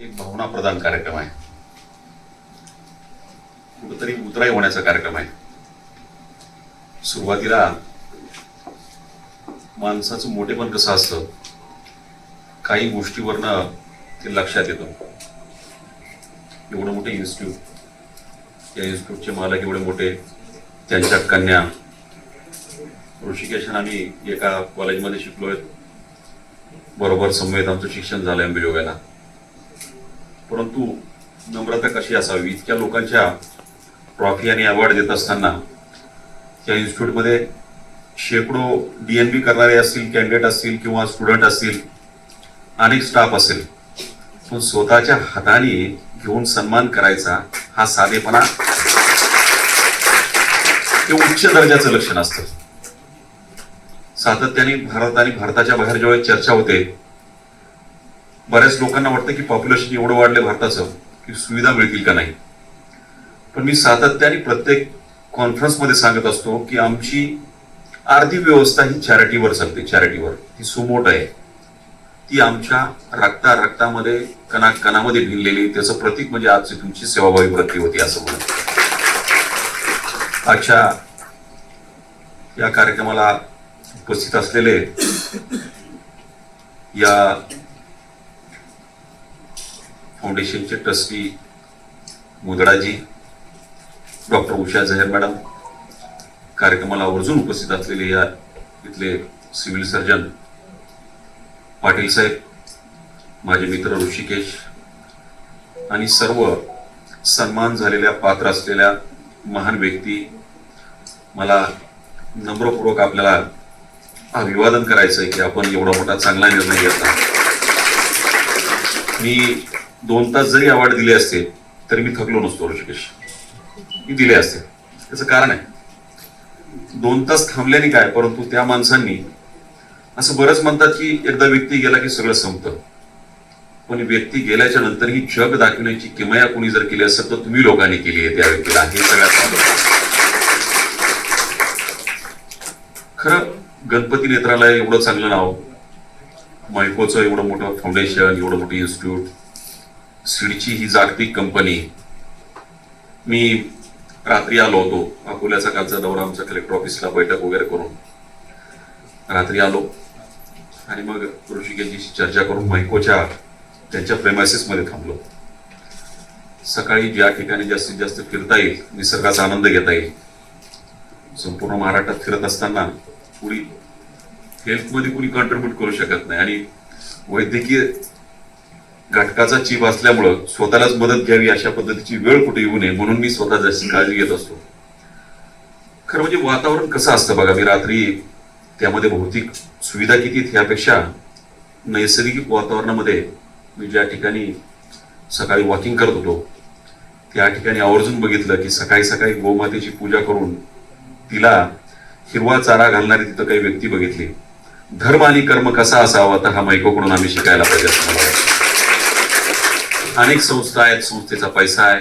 एक भावना प्रदान कार्यक्रम आहे. कुठंतरी उतराई होण्याचा कार्यक्रम आहे. सुरुवातीला माणसाचं मोठेपण कसं असतं काही गोष्टीवरनं ते लक्षात येतं. एवढं मोठे इन्स्टिट्यूट या इन्स्टिट्यूटचे मालक एवढे मोठे त्यांच्या कन्या. ऋषिकेशन आम्ही एका कॉलेजमध्ये शिकलोय. बरोबर समवेत आमचं शिक्षण झालं अंबेजोगाईला परंतु नम्रता कशी असावी? इतक्या लोकांच्या ट्रॉफी आणि अवॉर्ड देत असताना त्या इन्स्टिट्यूटमध्ये शेकडो डी एन बी करणारे असतील कॅन्डिडेट असतील किंवा स्टुडंट असतील अनेक स्टाफ असेल. पण स्वतःच्या हाताने घेऊन सन्मान करायचा हा साधेपणा हे उच्च दर्जाचं लक्षण असतं. सातत्याने भारत आणि भारताच्या बाहेर जेव्हा चर्चा होते बऱ्याच लोकांना वाटतं की पॉप्युलेशन एवढं वाढलं भारताचं की सुविधा मिळतील का नाही? पण मी सातत्याने प्रत्येक कॉन्फरन्समध्ये सांगत असतो की आमची आर्थिक व्यवस्था ही चॅरिटीवर चालते चॅरिटीवर ती सुमोट आहे. ती आमच्या रक्ता रक्तामध्ये कणा कणामध्ये भिनलेली त्याचं प्रतीक म्हणजे आजची तुमची सेवाभावी वृत्ती होती असं म्हणत आजच्या या कार्यक्रमाला उपस्थित असलेले या फाउंडेशनचे ट्रस्टी मुदडाजी डॉक्टर उषा झहेर मॅडम कार्यक्रमाला आवर्जून उपस्थित असलेले या इथले सिव्हिल सर्जन पाटील साहेब माझे मित्र ऋषिकेश आणि सर्व सन्मान झालेल्या पात्र असलेल्या महान व्यक्ती मला नम्रपूर्वक आपल्याला अभिवादन करायचं आहे की आपण एवढा मोठा चांगला निर्णय घेतला. मी दोन तास जरी अवॉर्ड दिले असते तरी मी थकलो नसतो ऋषिकेश. मी दिले असते. त्याचं कारण आहे. दोन तास थांबल्याने काय परंतु त्या माणसांनी असं बरंच म्हणतात की एकदा व्यक्ती गेला की सगळं संपतं. पण व्यक्ती गेल्याच्यानंतर ही जग दाखवण्याची किमया कोणी जर केली असेल तर तुम्ही लोकांनी केली आहे त्या व्यक्तीला. हे सगळ्यात खरं गणपती नेत्रालय एवढं चांगलं नाव मायकोचं एवढं मोठं फाउंडेशन एवढं मोठं इन्स्टिट्यूट सिडची ही जागतिक कंपनी. मी रात्री आलो होतो. अकोल्याचा कालचा दौरा आमच्या कलेक्टर ऑफिसला बैठक वगैरे करून. रात्री आलो. आणि मग ऋषिकेशजीशी चर्चा करून मैकोच्या त्यांच्या प्रेमायसेसमध्ये थांबलो. सकाळी ज्या ठिकाणी जास्तीत जास्त फिरता येईल निसर्गाचा आनंद घेता येईल संपूर्ण महाराष्ट्रात फिरत असताना कुणी हेल्थमध्ये कुणी कॉन्ट्रीब्यूट करू शकत नाही. आणि वैद्यकीय घटकाचा चीप असल्यामुळं स्वतःलाच मदत घ्यावी अशा पद्धतीची वेळ कुठे येऊ नये म्हणून मी स्वतः जास्त काळजी घेत असतो खरं म्हणजे वातावरण कसं असतं बघा मी रात्री त्यामध्ये भौतिक सुविधा किती ह्यापेक्षा नैसर्गिक वातावरणामध्ये मी ज्या ठिकाणी सकाळी वॉकिंग करत होतो त्या ठिकाणी आवर्जून बघितलं की सकाळी सकाळी गोमातेची पूजा करून तिला हिरवा चारा घालणारी तिथं काही व्यक्ती बघितली धर्म आणि कर्म कसा असावा तर हा मायकोकडून आम्ही शिकायला पाहिजे असं मला वाटतं. अनेक संस्था आहेत संस्थेचा पैसा आहे.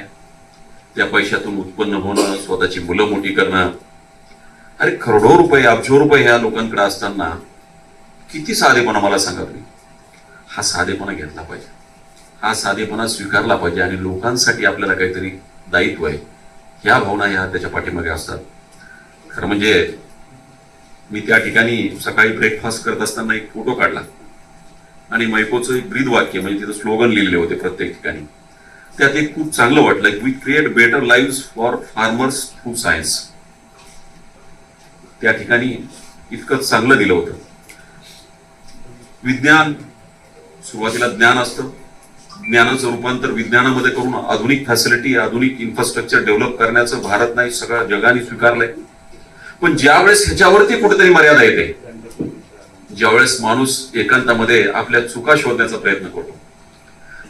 त्या पैशातून उत्पन्न होणं स्वतःची मुलं मोठी करणं. अरे करोडो रुपये अब्जो रुपये ह्या लोकांकडे असताना किती साधेपणा मला सांगा तुम्ही. हा साधेपणा घेतला पाहिजे. हा साधेपणा स्वीकारला पाहिजे आणि लोकांसाठी आपल्याला काहीतरी दायित्व आहे. ह्या भावना ह्या त्याच्या पाठीमागे असतात. खरं म्हणजे मी त्या ठिकाणी सकाळी ब्रेकफास्ट करत असताना एक फोटो काढला. आणि मैकोचं एक ब्रीद वाक्य म्हणजे तिथं स्लोगन लिहिलेले होते प्रत्येक ठिकाणी. त्यात एक खूप चांगलं वाटलं we create better live for farmers through science त्या ठिकाणी इतकं चांगलं दिलं होतं. विज्ञान सुरुवातीला ज्ञान असतं. ज्ञानाचं रूपांतर विज्ञानामध्ये करून आधुनिक फॅसिलिटी आधुनिक इन्फ्रास्ट्रक्चर डेव्हलप करण्याचं भारत नाही सगळं जगाने स्वीकारलंय. पण ज्यावेळेस ह्याच्यावरती कुठेतरी मर्यादा येते ज्यावेळेस माणूस एकांतामध्ये आपल्या चुका शोधण्याचा प्रयत्न करतो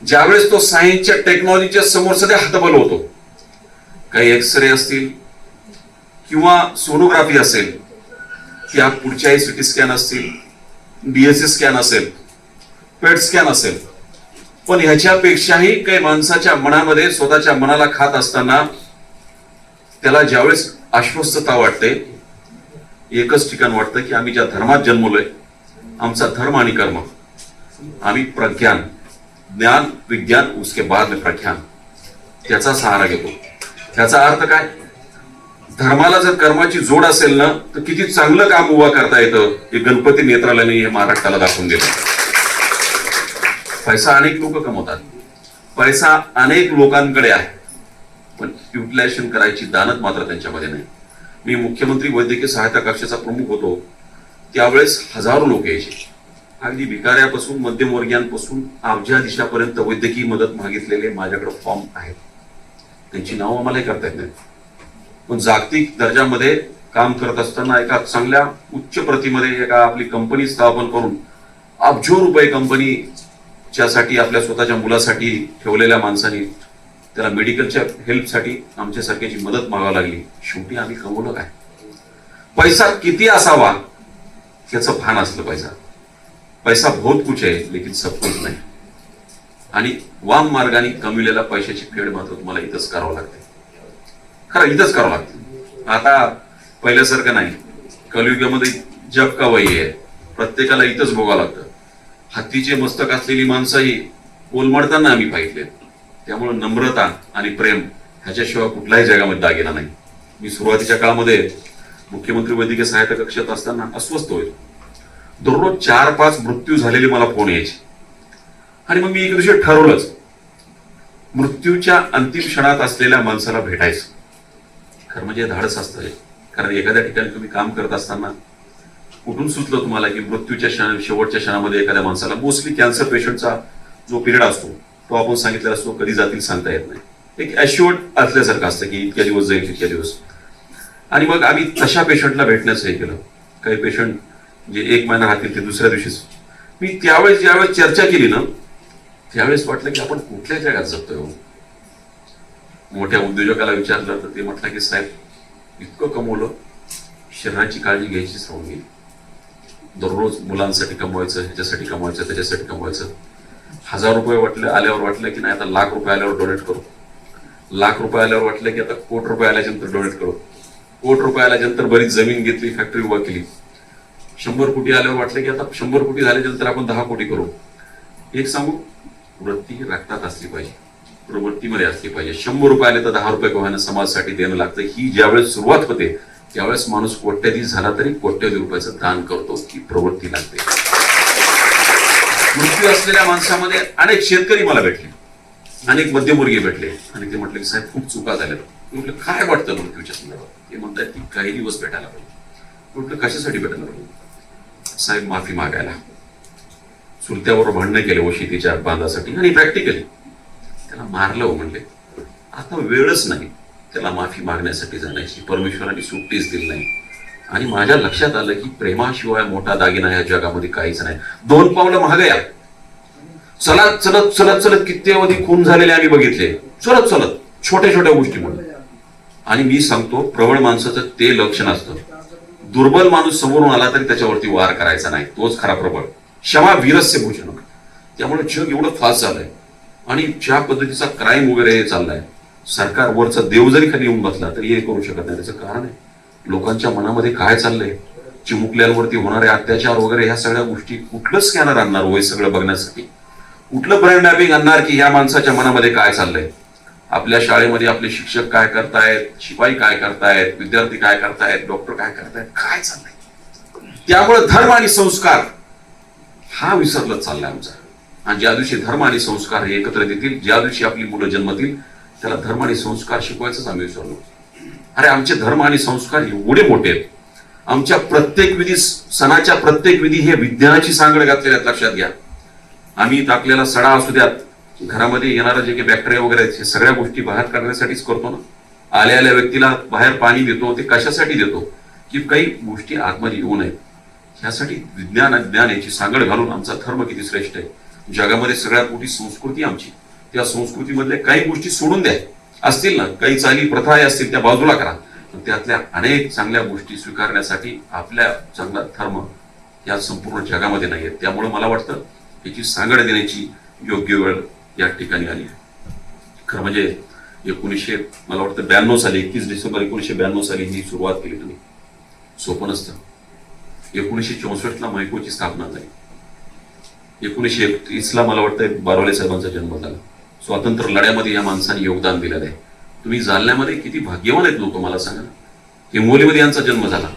ज्यावेळेस तो सायन्सच्या टेक्नॉलॉजीच्या समोर सध्या हतबल होतो काही एक्सरे असतील किंवा सोनोग्राफी असेल किंवा पुढच्याही सिटी स्कॅन असतील डीएसए स्कॅन असेल पेट स्कॅन असेल पण ह्याच्यापेक्षाही काही माणसाच्या मनामध्ये स्वतःच्या मनाला खात असताना त्याला ज्यावेळेस आश्वस्तता वाटते एकच ठिकाण वाटतं की आम्ही ज्या धर्मात जन्मलोय आमचा धर्म आणि कर्म. आम्ही प्रज्ञान ज्ञान विज्ञान उसके बाद में प्रख्यान. त्याचा सहारा घेतो. त्याचा अर्थ काय? धर्माला जर कर्माची जोड असेल ना तर किती चांगलं काम उभा करता येतं हे गणपती नेत्रालयाने हे महाराष्ट्राला दाखवून दिलं. पैसा अनेक लोक कमवतात. पैसा अनेक लोकांकडे आहे. पण युटिलायझेशन करायची दानत मात्र त्यांच्यामध्ये नाही. मी मुख्यमंत्री वैद्यकीय सहायता कक्षाचा प्रमुख होतो. त्यावेळेस हजारो लोक यायचे. अगदी भिकाऱ्यापासून मध्यमवर्गीयांपासून दिशापर्यंत वैद्यकीय मदत मागितलेले माझ्याकडे फॉर्म आहेत. त्यांची नावं आम्हालाही करता येत नाही पण जागतिक दर्जामध्ये काम करत असताना एका चांगल्या उच्च प्रतीमध्ये एका आपली कंपनी स्थापन करून अब्जो रुपये कंपनीच्यासाठी आपल्या स्वतःच्या मुलासाठी ठेवलेल्या माणसाने त्याला मेडिकलच्या हेल्पसाठी आमच्यासारख्याची मदत मागावी लागली. शेवटी आम्ही कमवलं काय? पैसा किती असावा? त्याचं भान असलं पाहिजे पैसा बहुत कुछ आहे लेकिन सब कुछ नाही. आणि वाम मार्गाने कमविलेल्या पैशाची फेड मात्र तुम्हाला इथंच करावं लागते. खरं इथंच करावं लागतं. आता पहिल्यासारखं नाही. कलयुगामध्ये जग का वही आहे? प्रत्येकाला इथंच भोगावं लागतं. हत्तीचे मस्तक असलेली माणसंही कोलमडताना आम्ही पाहिजे त्यामुळे नम्रता आणि प्रेम ह्याच्याशिवाय कुठल्याही जगामध्ये दागिना नाही. मी सुरुवातीच्या काळामध्ये मुख्यमंत्री वैद्यकीय सहायता कक्षात असताना अस्वस्थ होईल. दररोज चार पाच मृत्यू झालेले मला फोन यायचे. आणि मग मी एक दिवशी ठरवलंच मृत्यूच्या अंतिम क्षणात असलेल्या माणसाला भेटायचं. खरं म्हणजे धाडस असतं कारण एखाद्या ठिकाणी तुम्ही काम करत असताना कुठून सुचलं तुम्हाला की मृत्यूच्या क्षण शेवटच्या क्षणामध्ये एखाद्या माणसाला मोस्टली कॅन्सर पेशंटचा जो पिरियड असतो तो आपण सांगितलेला असतो कधी जातील सांगता येत नाही. एक ॲश्युअर्ड असल्यासारखं असतं की इतक्या दिवस जाईल इतक्या दिवस. आणि मग आम्ही तशा पेशंटला भेटण्याचं हे केलं. काही पेशंट जे एक महिना राहतील ते दुसऱ्या दिवशीच मी त्यावेळेस ज्यावेळेस चर्चा केली ना त्यावेळेस वाटलं की आपण कुठल्या जगात जगतोय हो? मोठ्या उद्योजकाला विचारलं तर ते म्हटलं की साहेब इतकं कमवलं शरीराची काळजी घ्यायची राहून गेली दररोज मुलांसाठी कमवायचं ह्याच्यासाठी कमवायचं त्याच्यासाठी कमवायचं. हजार रुपये वाटले आल्यावर वाटलं की नाही आता लाख रुपये आल्यावर डोनेट करू. लाख रुपये आल्यावर वाटलं की आता कोट रुपये आल्याच्यानंतर डोनेट करू. कोट रुपये आल्याच्यानंतर बरीच जमीन घेतली फॅक्टरी उभा केली. शंभर कोटी आल्यावर वाटलं की आता शंभर कोटी झाल्याच्यानंतर आपण दहा कोटी करू. एक सांगू? वृत्ती रक्तात असली पाहिजे. प्रवृत्तीमध्ये असली पाहिजे. शंभर रुपये आले तर दहा रुपये गव्हानं समाजासाठी देणं लागतं. ही ज्यावेळेस सुरुवात होते त्यावेळेस माणूस कोट्याधी झाला तरी कोट्याधी रुपयाचं दान करतो ही प्रवृत्ती लागते. मृत्यू असलेल्या माणसामध्ये अनेक शेतकरी मला भेटले. अनेक मध्यमवर्गीय भेटले. आणि ते म्हटले की साहेब खूप चुका झाल्या म्हटलं काय वाटतं मृत्यूच्या संदर्भात? ते म्हणतात की काही दिवस भेटायला पाहिजे. म्हटलं कशासाठी भेटायला पाहिजे? साहेब माफी मागायला. चुलत्यावर भांडणं केलं व शेतीच्या बांधासाठी आणि प्रॅक्टिकली त्याला मारलं हो म्हणले. आता वेळच नाही त्याला माफी मागण्यासाठी जाण्याची. परमेश्वराने सुट्टीच दिली नाही. आणि माझ्या लक्षात आलं की प्रेमाशिवाय मोठा दागिना या जगामध्ये काहीच नाही. दोन पावलं महागया चलत चलत चलत चलत किती खून झालेले आम्ही बघितले. चलत चलत. छोट्या छोट्या गोष्टी म्हणून. आणि मी सांगतो प्रबळ माणसाचं ते लक्षण असतं. दुर्बल माणूस समोरून आला तरी त्याच्यावरती वार करायचा नाही. तोच खरा प्रबळ. क्षमा वीरस्य भूषण त्यामुळे जग एवढं फास्ट झालंय. आणि ज्या पद्धतीचा क्राईम वगैरे हे चाललाय सरकार वरचा देव जरी खाली येऊन बसला तरी हे करू शकत नाही. त्याचं कारण आहे लोकांच्या मनामध्ये काय चाललंय चिमुकल्यांवरती होणारे अत्याचार वगैरे ह्या सगळ्या गोष्टी कुठलं स्कॅनर आणणार हो हे सगळं बघण्यासाठी. कुठलं ब्रँड मॅपिंग आणणार की ह्या माणसाच्या मनामध्ये काय चाललंय? आपल्या शाळेमध्ये आपले शिक्षक काय करतायत शिपाई काय करतायत विद्यार्थी काय करतायत डॉक्टर काय करतायत काय चाललंय? त्यामुळे धर्म आणि संस्कार हा विसरलत चाललाय आमचा. आणि ज्या दिवशी धर्म आणि संस्कार हे एकत्र येतील ज्या दिवशी आपली मुलं जन्मतील त्याला धर्म आणि संस्कार शिकवायचंच आम्ही विसरलो. अरे आमचे धर्म आणि संस्कार एवढे मोठे आहेत. आमच्या प्रत्येक विधी सणाच्या प्रत्येक विधी हे विज्ञानाची सांगड घातलेल्या लक्षात घ्या. आम्ही टाकलेला सडा असू द्यात. घरामध्ये येणारं जे काही बॅक्टेरिया वगैरे आहेत हे सगळ्या गोष्टी बाहेर काढण्यासाठीच करतो ना. आल्या आल्या व्यक्तीला बाहेर पाणी देतो ते कशासाठी देतो? की काही गोष्टी आतमध्ये येऊ नये ह्यासाठी विज्ञान ज्ञान याची सांगड घालून आमचा धर्म किती श्रेष्ठ आहे. जगामध्ये सगळ्यात मोठी संस्कृती आमची. त्या संस्कृतीमधल्या काही गोष्टी सोडून द्या. असतील ना काही चाली प्रथा असतील त्या बाजूला करा. पण त्यातल्या अनेक चांगल्या गोष्टी स्वीकारण्यासाठी आपल्या चांगला धर्म या संपूर्ण जगामध्ये नाही आहेत त्यामुळे मला वाटतं याची सांगड देण्याची योग्य वेळ या ठिकाणी आली आहे. खरं म्हणजे एकोणीसशे मला वाटतं ब्याण्णव साली एकतीस डिसेंबर एकोणीसशे ब्याण्णव साली ही सुरुवात केली तुम्ही सोपं नसतं. एकोणीसशे चौसष्टला मैकोची स्थापना झाली. एकोणीसशे एकतीसला मला वाटतं बारवले साहेबांचा जन्म झाला. स्वातंत्र्य लढ्यामध्ये या माणसाने योगदान दिलेलं आहे. तुम्ही जालन्यामध्ये किती भाग्यवान आहेत लोक मला सांगा हिंगोलीमध्ये यांचा जन्म झाला.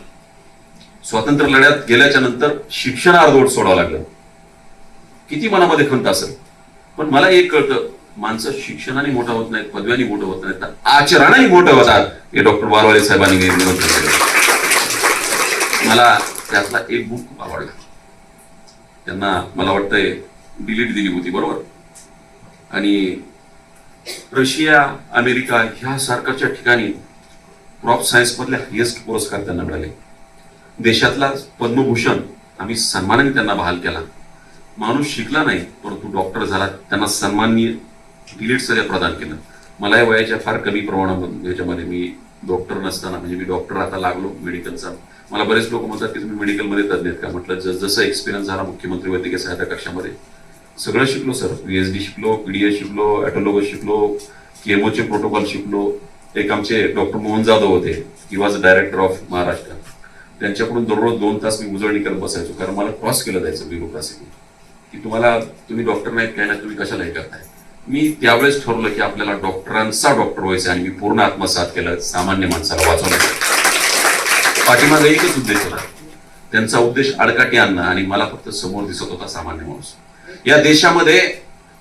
स्वातंत्र्य लढ्यात गेल्याच्यानंतर शिक्षण अर्धवट सोडावं लागलं. किती मनामध्ये खंत असेल? पण मला एक कळतं माणसं शिक्षणाने मोठं होत नाहीत पदव्याने मोठं होत नाहीत तर आचरणाने मोठं होतात. हे डॉक्टर बारवाले साहेबांनी मला त्यातला एक बुक खूप आवडला. त्यांना मला वाटतंय डिलीट दिली होती बरोबर? आणि रशिया अमेरिका ह्या सरकारच्या ठिकाणी क्रॉप सायन्स मधले हायेस्ट पुरस्कार त्यांना मिळाले. देशातला पद्मभूषण आम्ही सन्मानाने त्यांना बहाल केला. माणूस शिकला नाही परंतु डॉक्टर झाला त्यांना सन्माननीय डिलीट सगळ्या प्रदान केलं. मला या वयाच्या फार कमी प्रमाणामध्ये ह्याच्यामध्ये मी डॉक्टर नसताना म्हणजे मी डॉक्टर आता लागलो मेडिकलचा मला बरेच लोक म्हणतात की तुम्ही मेडिकलमध्ये तज्ञ आहेत का? म्हटलं जसं एक्सपिरियन्स झाला मुख्यमंत्री वैद्यकीय सहायता कक्षामध्ये सगळं शिकलो सर पीएचडी शिकलो पीडीएस शिकलो ॲटोलॉजी शिकलो केमोचे प्रोटोकॉल शिकलो. एक आमचे डॉक्टर मोहन जाधव होते. He was director of Maharashtra त्यांच्याकडून दररोज दोन तास मी उजळणी करत बसायचो कारण मला क्रॉस केलं जायचं ब्युरोक्रासी की तुम्हाला तुम्ही डॉक्टर नाहीत काय नाही तुम्ही कशाला हे करताय. मी त्यावेळेस ठरवलं की आपल्याला डॉक्टरांचा डॉक्टर व्हायचं आणि मी पूर्ण आत्मसात केलं सामान्य माणसाला वाचवण्यासाठी पाठीमागे एकच उद्देश होता. त्यांचा उद्देश आडकाठी आणणं आणि मला फक्त समोर दिसत होता सामान्य माणूस. या देशामध्ये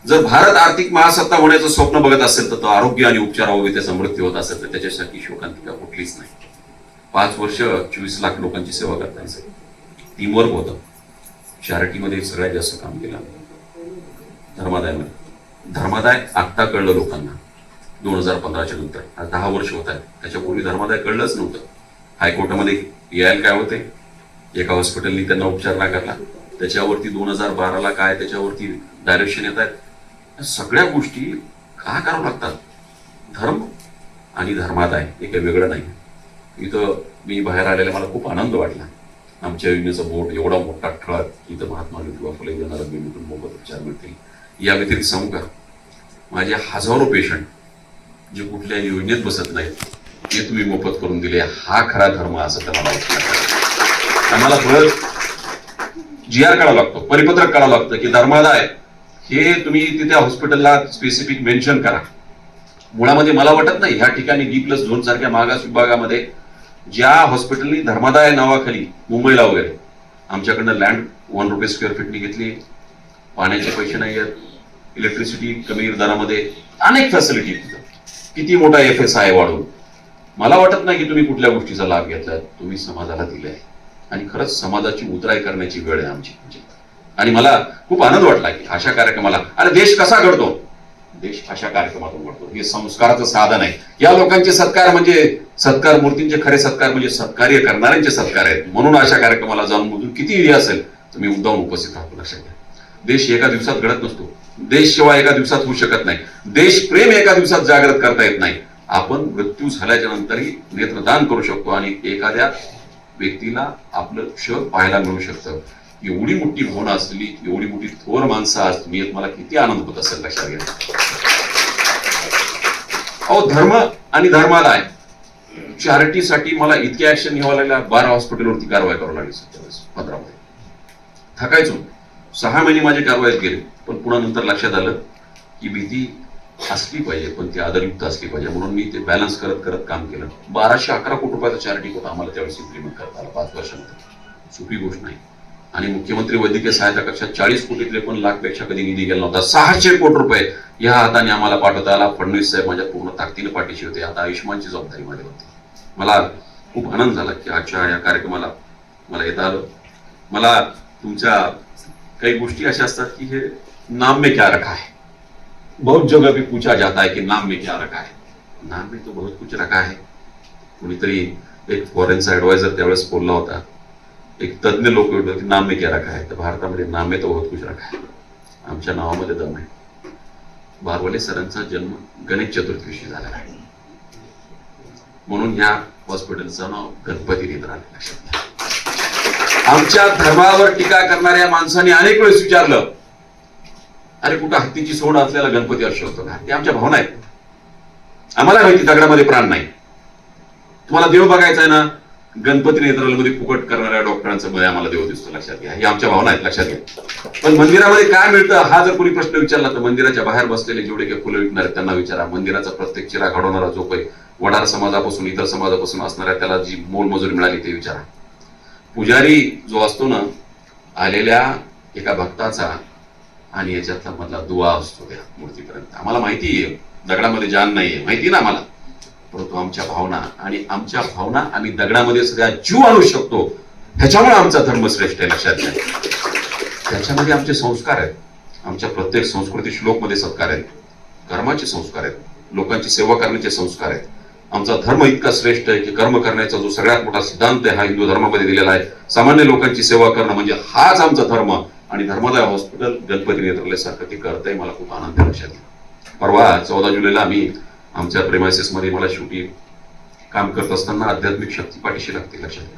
जर भारत आर्थिक महासत्ता होण्याचं स्वप्न बघत असेल तर तो आरोग्य आणि उपचारावर त्याचा मृत्यू होत असेल तर त्याच्यासाठी शोकांतिका कुठलीच नाही. पाच वर्ष चोवीस लाख लोकांची सेवा करतायचं टीमवर्क होतं. चॅरिटीमध्ये सगळ्यात जास्त काम केलं धर्मादायमध्ये. धर्मादाय आत्ता कळलं लोकांना. दोन हजार पंधराच्या नंतर. आज दहा वर्ष होत आहेत. त्याच्यापूर्वी धर्मादाय कळलंच नव्हतं. हायकोर्टामध्ये यायला काय होते? एका हॉस्पिटलनी त्यांना उपचार नाकारला. त्याच्यावरती दोन हजार बाराला काय त्याच्यावरती डायरेक्शन येत आहेत? या सगळ्या गोष्टी का करावं लागतात? धर्म आणि धर्मादाय हे काही वेगळं नाही. इथं मी बाहेर आलेला मला खूप आनंद वाटला. आमच्या योजनेचा बोर्ड एवढा मोठा ठळक इथं महात्मा ज्योतिबा फुले येणार बेबीतून मोफत उपचार मिळतील या व्यतिरिक्त सांगू का? माझे हजारो पेशंट जे कुठल्या योजनेत बसत नाहीत ते तुम्ही मोफत करून दिले. हा खरा धर्म असं तर मला आम्हाला परत जी आर काढावं लागतो परिपत्रक काढावं लागतं की धर्मादाय हे तुम्ही तिथे हॉस्पिटलला स्पेसिफिक मेन्शन करा. मुळामध्ये मला वाटत नाही ह्या ठिकाणी डी प्लस झोन सारख्या मागास विभागामध्ये ज्या हॉस्पिटलनी धर्मादाय नावाखाली मुंबईला वगैरे आमच्याकडनं लँड वन रुपये स्क्वेअर फीटनी घेतली. पाण्याचे पैसे नाही आहेत. इलेक्ट्रिसिटी कमी दरामध्ये अनेक फॅसिलिटी तिथं. किती मोठा एफ एस आय वाढून मला वाटत नाही की तुम्ही कुठल्या गोष्टीचा लाभ घेतला तुम्ही समाजाला दिलाय. आणि खरंच समाजाची उतराई करण्याची वेळ आहे आमची. आणि मला खूप आनंद वाटला की अशा कार्यक्रमाला अरे देश कसा घडतो? देश अशा कार्यक्रमातून घडतो. हे संस्काराचं साधन आहे. या लोकांचे सत्कार म्हणजे सत्कार मूर्तींचे खरे सत्कार म्हणजे सत्कार्य करणाऱ्यांचे सत्कार आहेत. म्हणून अशा कार्यक्रमाला जाऊन मधून किती असेल तर मी उपस्थित राहतो लक्षात घ्या. देश एका दिवसात घडत नसतो. देश सेवा एका दिवसात होऊ शकत नाही. देश प्रेम एका दिवसात जागृत करता येत नाही. आपण मृत्यू झाल्याच्या नंतरही नेत्रदान करू शकतो आणि एखाद्या व्यक्तीला आपलं क्ष पाहायला मिळू शकतं. एवढी मोठी भावना असलेली एवढी मोठी थोर माणसं आज तुम्ही मला किती आनंद होत असेल लक्षात घ्या अहो धर्म आणि धर्माला आहे. चॅरिटीसाठी मला इतके ऍक्शन घ्यावं लागल्या बारा हॉस्पिटलवरती कारवाई करावी लागली सत्तर वेळेस पंधरामध्ये थकायचो सहा महिने माझे कारवाईत गेले पण पुन्हा नंतर लक्षात आलं की भीती असली पाहिजे पण ती आदरयुक्त असली पाहिजे. म्हणून मी ते बॅलन्स करत करत काम केलं. बाराशे अकरा कोटी रुपयाचा चॅरिटी कोटा आम्हाला त्यावेळेस इम्प्लिमेंट करता आला पाच वर्षामध्ये. सोपी गोष्ट नाही. आणि मुख्यमंत्री वैद्यकीय सहायता कक्षात चाळीस कोटी त्रेपन्न लाखपेक्षा कधी निधी गेला नव्हता. सहाशे कोटी रुपये या हाताने आम्हाला पाठवता आला. फडणवीस साहेब माझ्या पूर्ण ताकदीने पाठीशी होते. आता आयुष्यमानची जबाबदारी माझ्यावरती मला खूप आनंद झाला की आजच्या या कार्यक्रमाला मला येता आलं. मला तुमच्या काही गोष्टी अशा असतात की हे नाम में क्या रखा है बहुत जगह भी पूछा जाता है कि नाम में क्या रखा है नाम में तो बहुत कुछ रखा है. कुणीतरी एक फॉरेनचा ऍडवायझर त्यावेळेस बोलला होता. एक तज्ञ लोक होते की नाम में क्या रखा है तर भारतामध्ये नाम में तो बहुत कुछ रखा है आमच्या नावामध्ये दम आहे. बारवले सरांचा जन्म गणेश चतुर्थीशी झालेला आहे. म्हणून ह्या हॉस्पिटलचं नाव गणपती नेत्र आमच्या धर्मावर टीका करणाऱ्या माणसाने अनेक वेळेस विचारलं अरे कुठं हत्तीची सोड असलेला गणपती असू शकतो का ते आमच्या भावना आहेत. आम्हाला माहिती दगडामध्ये प्राण नाही. तुम्हाला देव बघायचा आहे ना? गणपती नेत्रालयामध्ये फुकट करणाऱ्या डॉक्टरांचं बळ आम्हाला देव दिसतो. लक्षात घ्या. ही आमच्या भावना आहेत लक्षात घ्या. पण मंदिरामध्ये काय मिळतं हा जर कोणी प्रश्न विचारला तर मंदिराच्या बाहेर बसलेले जेवढे काही फुलं विकणार आहेत त्यांना विचारा. मंदिराचा प्रत्येक चिरा घडवणारा जो काही वडार समाजापासून इतर समाजापासून असणाऱ्या त्याला जी मोलमजुरी मिळाली ते विचारा. पुजारी जो असतो ना आलेल्या एका भक्ताचा आणि याच्यातला मधला दुवा असतो त्या मूर्तीपर्यंत. आम्हाला माहिती आहे दगडामध्ये जान नाहीये. माहिती ना आम्हाला? परंतु आमच्या भावना आणि आमच्या भावना आम्ही दगडामध्ये सगळ्या जीव आणू शकतो ह्याच्यामुळे आमचा धर्म श्रेष्ठ आहे लक्षात घ्या. त्याच्यामध्ये आमचे संस्कार आहेत. आमच्या प्रत्येक संस्कृती श्लोकमध्ये सत्कार आहेत. कर्माचे संस्कार आहेत. लोकांची सेवा करण्याचे संस्कार आहेत. आमचा धर्म इतका श्रेष्ठ आहे की कर्म करण्याचा जो सगळ्यात मोठा सिद्धांत आहे हा हिंदू धर्मामध्ये दिलेला आहे. सामान्य लोकांची सेवा करणं म्हणजे हाच आमचा धर्म. आणि धर्मदाय हॉस्पिटल गणपती नेत्रालयासारखं ते करतंय मला खूप आनंद लक्षात परवा चौदा जुलैला आम्ही आमच्या प्रेमायसेसमध्ये मला शेवटी काम करत असताना आध्यात्मिक शक्ती पाठीशी लागते लक्षात घ्या.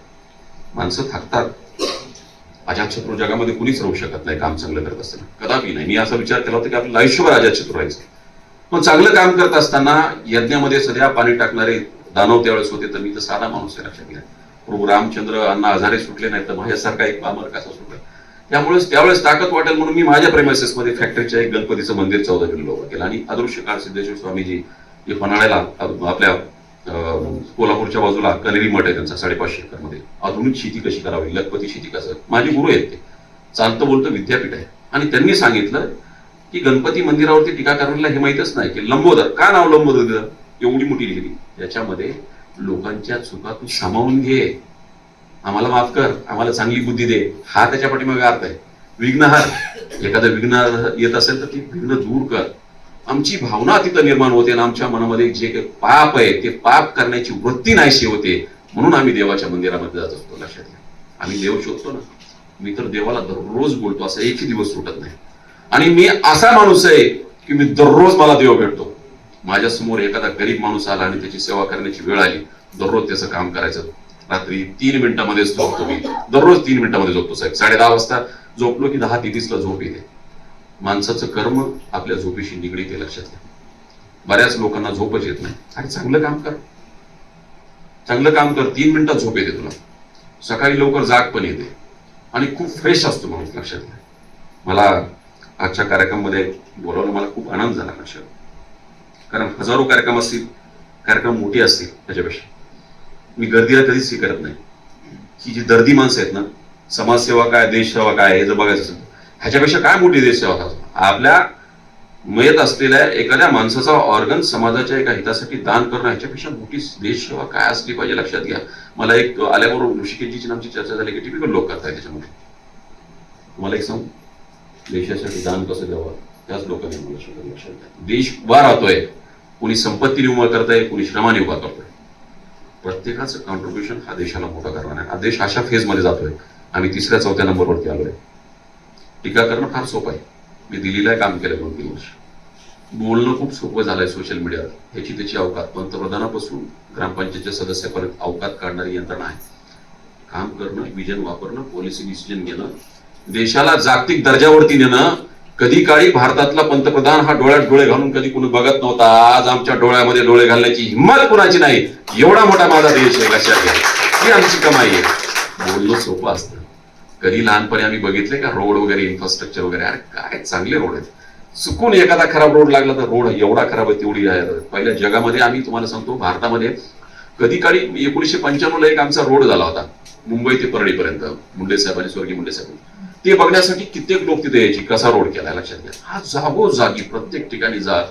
माणसं थकतात. अजातशत्रू जगामध्ये कुणीच राहू शकत नाही काम चांगलं करत असताना. कदापि नाही. मी असा विचार केला होता की आपलं आयुष्यभर अजातशत्रू राहायचं. पण चांगलं काम करत असताना यज्ञामध्ये सध्या पाणी टाकणारे दानव त्यावेळेस होते तर मी तर साधा माणूस आहे लक्षात घ्या. प्रभू रामचंद्र अण्णा आजारे सुटले नाही तर माझ्यासारखा एक पामर कसा सुटला? त्यामुळेच त्यावेळेस ताकद वाटेल म्हणून मी माझ्या प्रेमायसेसमध्ये फॅक्टरीच्या एक गणपतीचं मंदिर चौदा किलो उभं केलं आणि अदृश्य काळ सिद्धेश्वर स्वामीजी जे पन्हाळ्याला आपल्या अं, कोल्हापूरच्या बाजूला कलेरी मठ आहे त्यांचा साडेपाचशे एकरमध्ये. आधुनिक शेती कशी करावी? लखपती शेती कसं? माझे गुरु आहेत ते. चालतं बोलतं विद्यापीठ आहे. आणि त्यांनी सांगितलं की गणपती मंदिरावरती टीका करण्याला हे माहीतच नाही की लंबोदर. का नाव लंबोदर? एवढी मोठी लिहिली. त्याच्यामध्ये लोकांच्या चुका तू सामावून घे. आम्हाला माफ कर. आम्हाला चांगली बुद्धी दे. हा त्याच्या पाठीमागे अर्थ आहे. विघ्नहार. एखादं विघ्न येत असेल तर ती विघ्न दूर कर. आमची भावना तिथं निर्माण होते आणि आमच्या मनामध्ये जे काही पाप आहे ते पाप करण्याची वृत्ती नाहीशी होते. म्हणून आम्ही देवाच्या मंदिरामध्ये जात असतो लक्षात घ्या. आम्ही देव शोधतो ना. मी तर देवाला दररोज बोलतो असा एकही दिवस सुटत नाही. आणि मी असा माणूस आहे की मी दररोज मला देव भेटतो. माझ्यासमोर एखादा गरीब माणूस आला आणि त्याची सेवा करण्याची वेळ आली दररोज त्याचं काम करायचं. रात्री तीन मिनिटांमध्ये झोपतो मी. दररोज तीन मिनिटामध्ये झोपतो साहेब. साडे दहा वाजता झोपलो की दहा तेहतीसला झोप येते. माणसाचं कर्म आपल्या झोपेशी निगडीत आहे लक्षात घ्या. बऱ्याच लोकांना झोपच येत नाही. आणि चांगलं काम कर. चांगलं काम कर तीन मिनिटात झोप येते तुला. सकाळी लवकर जाग पण येते. आणि खूप फ्रेश असतो माणूस लक्षात घ्या. मला आजच्या कार्यक्रमामध्ये बोलावलं मला खूप आनंद झाला लक्षात. कारण हजारो कार्यक्रम असतील कार्यक्रम मोठे असतील त्याच्यापेक्षा. मी गर्दीला कधीच स्वीकारत नाही. ही जी दर्दी माणसं आहेत ना समाजसेवा काय देशसेवा काय हे जर बघायचं असेल ह्याच्यापेक्षा काय मोठी देशसेवा का? आपल्या मयत असलेल्या एखाद्या माणसाचा ऑर्गन समाजाच्या एका हितासाठी दान करणं ह्याच्यापेक्षा मोठी देशसेवा काय असली पाहिजे लक्षात घ्या. मला एक आल्याबरोबर ऋषिकेशजीची आमची चर्चा झाली की टिपिकल लोक करताय त्याच्यामध्ये तुम्हाला एक सांगू? देशासाठी दान कसं द्यावं? त्याच लोकांनी मला लक्षात घ्या. देश उभा राहतोय. कोणी संपत्तीने उभा करताय कोणी श्रमाने उभा करतोय. प्रत्येकाचं कॉन्ट्रीब्युशन हा देशाला मोठा करणार आहे. हा देश अशा फेजमध्ये जातोय. आम्ही तिसऱ्या चौथ्या नंबरवरती आलोय. टीका करणं फार सोपं आहे. मी दिल्लीला काम केलं दोन तीन वर्ष. बोलणं खूप सोपं झालंय सोशल मीडियावर ह्याची त्याची अवकात. पंतप्रधानापासून ग्रामपंचायतच्या सदस्यापर्यंत अवकात काढणारी यंत्रणा आहे. काम करणं विजन वापरणं पॉलिसी डिसिजन घेणं देशाला जागतिक दर्जावरती नेणं. कधी काळी भारतातला पंतप्रधान हा डोळ्यात डोळे घालून कधी कुणी बघत नव्हता. आज आमच्या डोळ्यामध्ये डोळे घालण्याची हिंमत कुणाची नाही? एवढा मोठा माझा देश आहे लक्षात घ्या ही आमची कमाई आहे. बोलणं सोपं असतं. कधी लहानपणी आम्ही बघितले का? रोड वगैरे इन्फ्रास्ट्रक्चर वगैरे. अरे काय चांगले रोड आहेत. चुकून एखादा खराब रोड लागला तर रोड एवढा खराब आहे तेवढी आहे. पहिल्या जगामध्ये आम्ही तुम्हाला सांगतो भारतामध्ये कधी काळी एकोणीशे पंच्याण्णवला एक आमचा रोड झाला होता मुंबई ते परळीपर्यंत. मुंडे साहेबांनी स्वर्गीय मुंडे साहेबांनी ते बघण्यासाठी कित्येक लोक तिथे यायची कसा रोड केला लक्षात घ्या. हा जागो जागी प्रत्येक ठिकाणी जा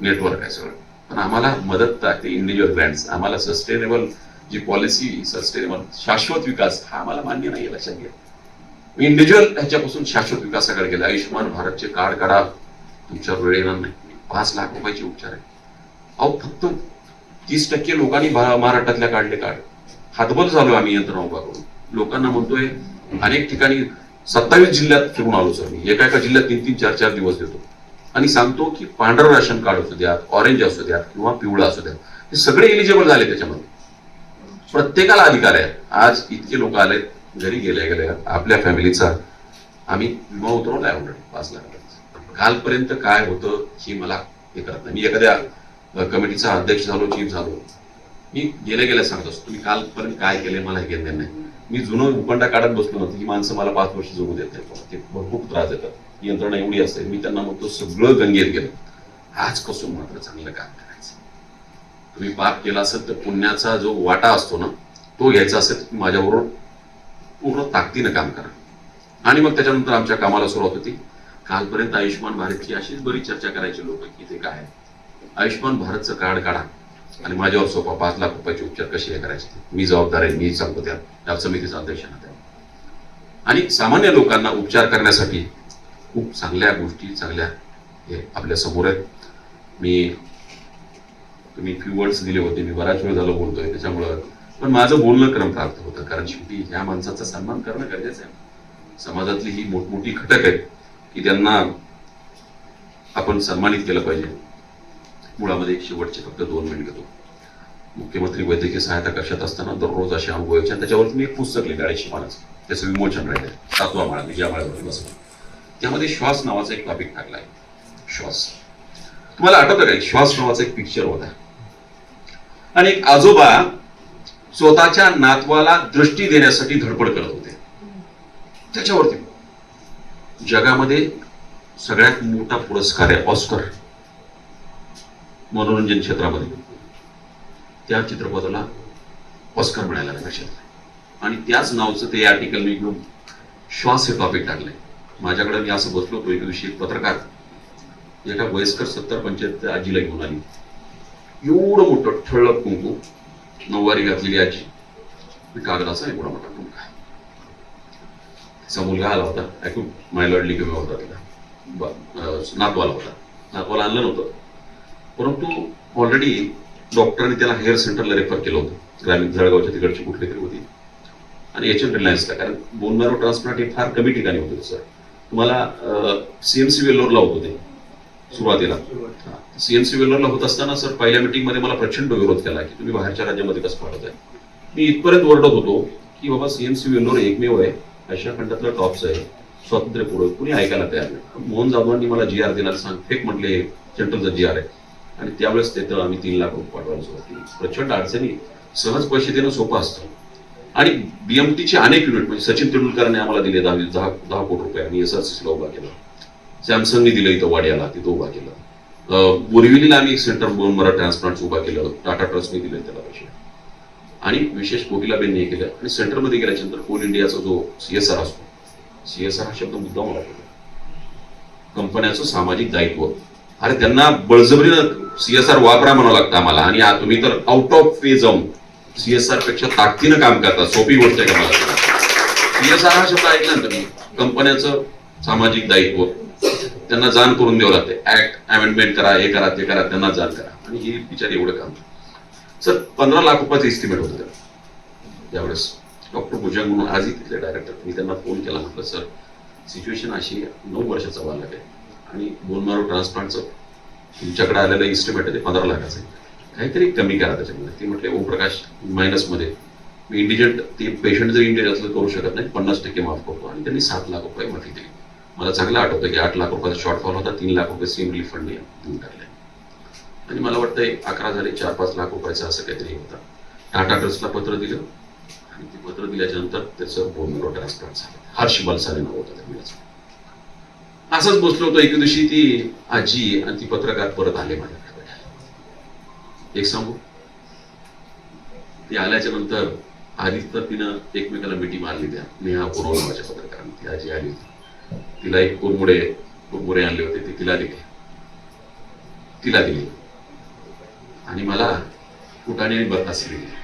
नेटवर्क आहे सगळं. पण आम्हाला मदत ते इंडिव्हिज्युअल ब्रँड्स आम्हाला सस्टेनेबल जी पॉलिसी सस्टेनेबल शाश्वत विकास हा आम्हाला मान्य नाही लक्षात घ्या. इंडिव्हिज्युअल ह्याच्यापासून शाश्वत विकासाकडे गेले. आयुष्यमान भारतचे कार्ड काढा. तुमच्यावर वेळ येणार नाही. पाच लाख रुपयाचे उपचार आहे. अहो फक्त तीस टक्के लोकांनी महाराष्ट्रातल्या काढले कार्ड. हातबल झालो आम्ही यंत्रणा उभा करून. लोकांना म्हणतोय अनेक ठिकाणी सत्तावीस जिल्ह्यात फिरून आलो सर मी. एका एका जिल्ह्यात तीन तीन चार चार दिवस देतो आणि सांगतो की पांढरं राशन कार्ड असू द्यात ऑरेंज असू द्यात किंवा पिवळं असू द्या हे सगळे एलिजिबल झाले त्याच्यामध्ये. प्रत्येकाला अधिकार आहे. आज इतके लोक आलेत घरी गेल्या गेल्या आपल्या फॅमिलीचा आम्ही विमा उतरवलाय ऑलरेडी पाच लाख कालपर्यंत काय होतं हे मला हे करत नाही. मी एखाद्या कमिटीचा अध्यक्ष झालो चीफ झालो. मी गेल्या गेल्या सांगत असतो तुम्ही कालपर्यंत काय केले मला हे घेणं नाही. मी जुनं उपंडा काढत बसलो नव्हतं. ही माणसं मला पाच वर्ष जगू देत नाही ते भरपूर त्रास देतात. यंत्रणा एवढी असते मी त्यांना म्हणतो सगळं गंगेत गेलं. आज कसून मात्र चांगलं काम करायचं. तुम्ही पाप केला असेल तर पुण्याचा जो वाटा असतो ना तो घ्यायचा असेल माझ्याबरोबर पूर्ण ताकदीनं काम करा आणि मग त्याच्यानंतर आमच्या कामाला सुरुवात होती. कालपर्यंत आयुष्यमान भारतची अशीच बरीच चर्चा करायची लोक की ते काय आयुष्यमान भारतचं कार्ड काढा. आणि माझ्यावर सोपा पाच लाख रुपयाचे उपचार कसे हे करायचे मी जबाबदार आहे मी सांगतो त्या त्या समितीचा अध्यक्ष आहे त्या. आणि सामान्य लोकांना उपचार करण्यासाठी खूप चांगल्या गोष्टी चांगल्या हे आपल्यासमोर आहेत. मी तुम्ही फ्यू वर्ड्स दिले होते मी बराच वेळ झालं बोलतोय त्याच्यामुळं पण माझं बोलणं क्रम प्राप्त होतं कारण शेवटी ह्या माणसाचा सन्मान करणं गरजेचं आहे. समाजातली ही मोठमोठी घटक आहेत की त्यांना आपण सन्मानित केलं पाहिजे. मुळामध्ये एक शेवटचे फक्त दोन मिनिट घेतो. मुख्यमंत्री वैद्यकीय सहायता कक्षात असताना दररोज अशा अनुभव यायचे त्याच्यावरती मी एक पुस्तक लिहिलं अडीचशे पानाचं त्याचं विमोचन राहिलं सातवा माळा मी ज्या माळ्यावरती बसलो त्यामध्ये श्वास नावाचा एक टॉपिक टाकला आहे. श्वास. तुम्हाला आठवतं काय श्वास नावाचा एक पिक्चर होता आणि एक आजोबा स्वतःच्या नातवाला दृष्टी देण्यासाठी धडपड करत होते. त्याच्यावरती. जगामध्ये सगळ्यात मोठा पुरस्कार आहे ऑस्कर. मनोरंजन क्षेत्रामध्ये. त्या चित्रपटाला ऑस्कर मिळायला त्या आणि त्याच नावचं ते आर्टिकल मी घेऊन श्वास हे टॉपिक टाकलंय. माझ्याकडे मी असं बसलो होतो एक दिवशी एक पत्रकार एका वयस्कर सत्तर पंचायत आजीला घेऊन आली. एवढं मोठं ठळक कुंकू नऊवारी घातलेली आजी. कागदाचा एवढा मोठा मुलगा तिचा मुलगा आला होता ऐकून माय लॉर्डली होता तिला. नातवाला होता. नातवाला आणलं नव्हतं. परंतु ऑलरेडी डॉक्टरांनी त्याला हेअर सेंटरला रेफर केलं होतं. ग्रामीण जळगावच्या तिकडची कुठली तरी होती. आणि एच एम रिलायन्सला कारण बोन मॅरो ट्रान्सप्लांट हे फार कमी ठिकाणी होते सर तुम्हाला सीएमसी वेल्लोरला होत होते. सुरुवातीला. सीएनसी वेलरला होत असताना सर पहिल्या मिटिंगमध्ये मला प्रचंड विरोध केला की तुम्ही बाहेरच्या राज्यामध्ये कसं पाठवत आहे? मी इथपर्यंत ओरडत होतो की बाबा सीएनसी वेल्लोर एकमेव आहे आशिया खंडातलं टॉपचं आहे स्वातंत्र्य पुढे कुणी ऐकायला तयार नाही. मोहन जाधवांनी मला जी आर दिला सांग फेक म्हटले सेंट्रलचा जी आर आहे. आणि त्यावेळेस ते तर आम्ही तीन लाख रुपये पाठवायला सुरुवात केली. प्रचंड अडचणी सहज पैसे देणं सोपं असतं. आणि बीएमटीचे अनेक युनिट म्हणजे सचिन तेंडुलकरने आम्हाला दिले दहा दहा दहा कोटी रुपये आणि एस आर सी उभा केला. सॅमसंगने दिलं इथं वाड्याला तिथं उभा केलं. बोरिवलीला आम्ही एक सेंटर बोन मरा ट्रान्सप्लांट उभा केलं. टाटा ट्रस्टने दिलं त्याला पैसे. आणि विशेष कोकिलाबेनने हे केलं. आणि सेंटरमध्ये गेल्याच्यानंतर कोल इंडियाचा जो सीएसआर असतो सीएसआर हा शब्द मुद्दा मला कंपन्याचं सामाजिक दायित्व. अरे त्यांना बळजबरीनं सीएसआर वापरा म्हणावं लागतं आम्हाला. आणि तुम्ही तर आउट ऑफ वे जाऊन सीएसआरपेक्षा ताकदीनं काम करता. सोपी गोष्ट आहे का मला? सीएसआर हा शब्द ऐकल्यानंतर ना कंपन्याचं सामाजिक दायित्व. त्यांना जाण करून द्यावं लागते ऍक्ट अमेंडमेंट करा हे करा ते करा त्यांना जाण करा. आणि ही बिचारी एवढं काम सर पंधरा लाख रुपयाचं इस्टिमेट होतं त्याला. त्यावेळेस डॉक्टर भुजंग म्हणून आजही तिथले डायरेक्टर मी त्यांना फोन केला म्हटलं सर सिच्युएशन अशी नऊ वर्षाचा बालक आहे. आणि बोनमारो ट्रान्सप्लांटचं तुमच्याकडे आलेलं इस्टिमेट आहे ते पंधरा लाखाचं आहे. काहीतरी कमी करा त्याच्यामध्ये. ते म्हटले ओमप्रकाश मायनसमध्ये मी इंडिजंट ते पेशंट जर इंडिजंट असलं करू शकत नाही. पन्नास टक्के माफ करतो. आणि त्यांनी सात लाख रुपये म्हटली दिली. मला चांगलं आठवतं की आठ लाख रुपयाचा शॉर्टफॉल होता तीन लाख रुपये सीम रिलीफ फंड देऊन टाकले आणि मला वाटतं अकरा झाले चार पाच लाख रुपयाचं असं काहीतरी होतं. टाटा ट्रस्टला पत्र दिलं आणि ते पत्र दिल्याच्या नंतर त्याचं बोनरो ट्रान्सप्लांट झालं. हर्ष बलसारे नाव होतं त्या मुलाचं असंच बसलो होतो एके दिवशी ती आजी आणि ती पत्रकार परत आले माझ्याकडे. भेटायला. एक सांगू? ती आल्याच्यानंतर आधीच तर तिनं एकमेकाला मिठी मारली त्या. नेहा पुरव नावाच्या पत्रकारांनी. ती आजी आली होती. तिला एक कुरमुडे कुरमुरे आणले होते ते तिला दिले. तिला दिले. आणि मला फुटाणे आणि बतासे दिले.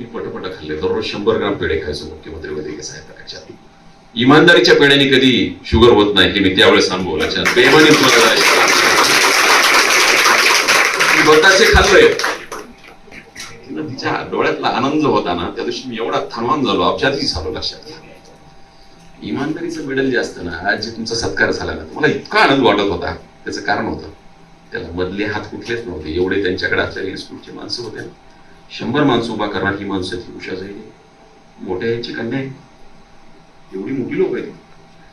मी पटपट खाल्ले. दररोज शंभर ग्राम पेढे खायचो मुख्यमंत्री वैद्यकीय सहायता कक्षात इमानदारीच्या पेढ्याने कधी शुगर होत नाही हे मी त्यावेळेस सांगू लक्षात बेमानी तुम्हाला मी बतासे खाल्लोय तिच्या डोळ्यातला आनंद होता ना त्या दिवशी मी एवढा थनवान झालो. अपजातही झालो लक्षात. घ्या इमानदारीचं मेडल जे असतं ना आज जे तुमचा सत्कार झाला ना मला इतका आनंद वाटत होता. त्याचं कारण होतं. त्याला मधले हात कुठलेच नव्हते. एवढे त्यांच्याकडे असलेले इन्स्टिट्यूटचे माणसं होते ना. शंभर माणसं उभा करणारी माणसं ती उषा जाईल मोठ्या यांची कन्या आहे. एवढी मोठी लोक आहेत.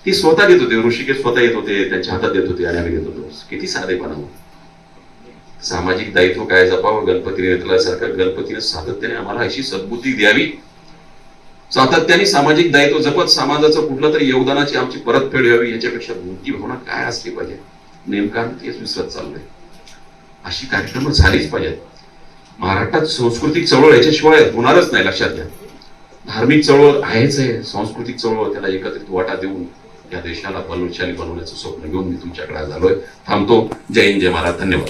ती स्वतः देत होते. ऋषिकेश स्वतः येत होते. त्यांच्या हातात देत होते. आणि आम्ही देत होतो. किती साधेपणा हो. सामाजिक दायित्व काय जपावं? गणपतीने सरकार गणपतीने सातत्याने आम्हाला अशी सद्बुद्धी द्यावी. सातत्याने सामाजिक दायित्व जपत समाजाचं कुठलं तरी योगदानाची आमची परतफेड व्हावी याच्यापेक्षा मोठी भावना काय असली पाहिजे? नेमका तेच विसरत चाललंय. अशी कार्यक्रम झालीच पाहिजेत. महाराष्ट्रात सांस्कृतिक चळवळ याच्याशिवाय होणारच नाही लक्षात घ्या. धार्मिक चळवळ आहेच आहे सांस्कृतिक चळवळ त्याला एकत्रित वाटा देऊन या देशाला बलशाली बनवण्याचं स्वप्न घेऊन मी तुमच्याकडे आज आलोय. थांबतो. जय हिंद जय महाराज. धन्यवाद.